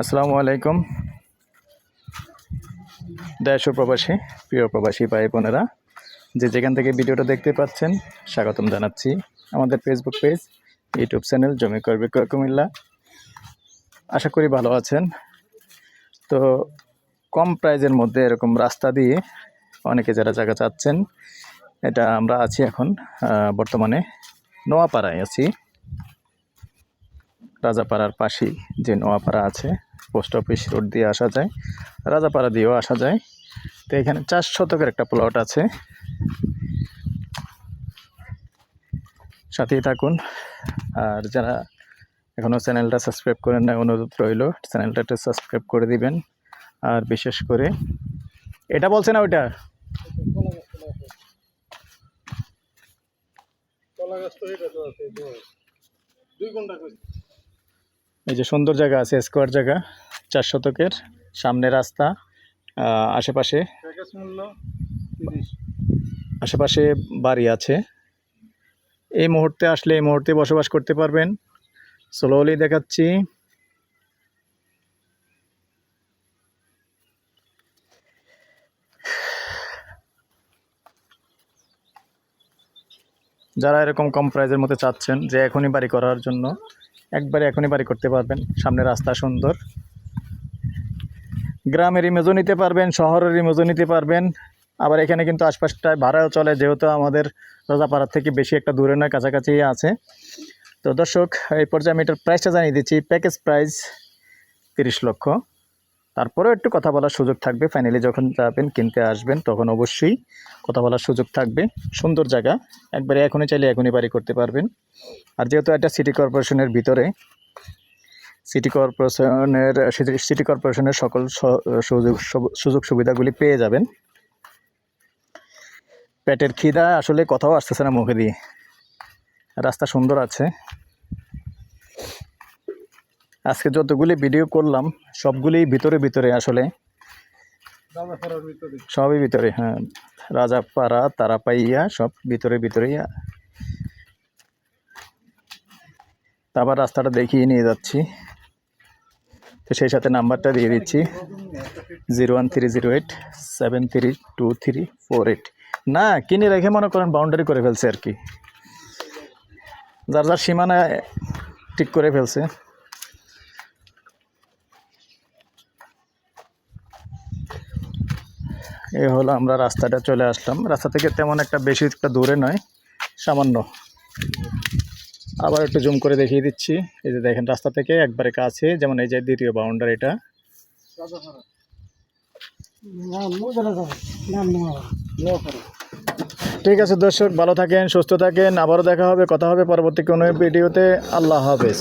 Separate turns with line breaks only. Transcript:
আসসালামু আলাইকুম। দেশ প্রবাসী, প্রিয় প্রবাসী ভাই বোনেরা, যে যেখান থেকে ভিডিওটা দেখতে পাচ্ছেন, স্বাগতম জানাচ্ছি আমাদের ফেসবুক পেজ ইউটিউব চ্যানেল জমি করবে কুমিল্লা। আশা করি ভালো আছেন। তো কম প্রাইজের মধ্যে এরকম রাস্তা দিয়ে অনেকে যারা জায়গা চাচ্ছেন, এটা আমরা আছি এখন বর্তমানে নোয়াপাড়ায় আছি। রাজাপাড়ার পাশেই যে নোয়াপাড়া আছে, পোস্ট অফিস রোড দিয়ে আসা যায়, রাজাপাড়া দিয়েও আসা যায়। তো এখানে চার শতকের একটা প্লট আছে। সাথেই থাকুন। আর যারা এখনও চ্যানেলটা সাবস্ক্রাইব করেন না অনুরোধ রইল, চ্যানেলটা সাবস্ক্রাইব করে দিবেন। আর বিশেষ করে, এটা বলছে না ওইটা?
দুই ঘণ্টা
এই যে সুন্দর জায়গা আছে স্কোয়ার জায়গা, চার শতকের সামনে রাস্তা আশেপাশে আশেপাশে বাড়ি আছে। এই মুহূর্তে আসলে এই মুহূর্তে বসবাস করতে পারবেন। স্লোলি দেখাচ্ছি। যারা এরকম কম প্রাইজের মধ্যে চাচ্ছেন, যে এখনই বাড়ি করার জন্য একবারে এখনই বাড়ি করতে পারবেন। সামনে রাস্তা সুন্দর। গ্রামের ইমেজও নিতে পারবেন, শহরের ইমেজও নিতে পারবেন। আবার এখানে কিন্তু আশপাশটায় ভাড়াও চলে, যেহেতু আমাদের রাজাপাড়ার থেকে বেশি একটা দূরে নয়, কাছাকাছি আছে। তো দর্শক, এই পর্যায়ে আমি এটার প্রাইসটা জানিয়ে দিচ্ছি। প্যাকেজ প্রাইস তিরিশ লক্ষ। তারপরেও একটু কথা বলার সুযোগ থাকবে। ফাইনালি যখন যাবেন, কিনতে আসবেন, তখন অবশ্যই কথা বলার সুযোগ থাকবে। সুন্দর জায়গা। একবারে এখনই চাইলে এখনই বাড়ি করতে পারবেন। আর যেহেতু এটা সিটি কর্পোরেশনের ভিতরে সিটি কর্পোরেশনের সিটি- কর্পোরেশনের সকল সুযোগ সুযোগ সুবিধাগুলি পেয়ে যাবেন। পেটের খিদা আসলে কথাও আসতেছে না মুখে দিয়ে। রাস্তা সুন্দর আছে। আজকে যতগুলি ভিডিও করলাম, সবগুলি ভিতরে ভিতরে আসলে সবই ভিতরে হ্যাঁ। রাজাপাড়া, তারাপাইয়া, সব ভিতরে ভিতরেই তারপর রাস্তাটা দেখিয়ে নিয়ে যাচ্ছি। তো সেই সাথে নাম্বারটা দিয়ে দিচ্ছি। Zero one three zero eight, seven three two three four eight. না, কিনে রেখে মনে করেন বাউন্ডারি করে ফেলছে আর কি। যার যার সীমানা ঠিক করে ফেলছে। এ হলো আমরা রাস্তাটা চলে আসলাম। রাস্তা থেকে তেমন একটা বেশি একটা দূরে নয়, সামান্য। আবার একটু জুম করে দেখিয়ে দিচ্ছি। এই যে দেখেন রাস্তা থেকে একবারে কাছে, যেমন এই যে দ্বিতীয়
নোয়া ফেরা
ঠিক আছে দর্শক, ভালো থাকেন, সুস্থ থাকেন। আবারও দেখা হবে, কথা হবে পরবর্তী কোনো ভিডিওতে। আল্লাহ হাফেজ।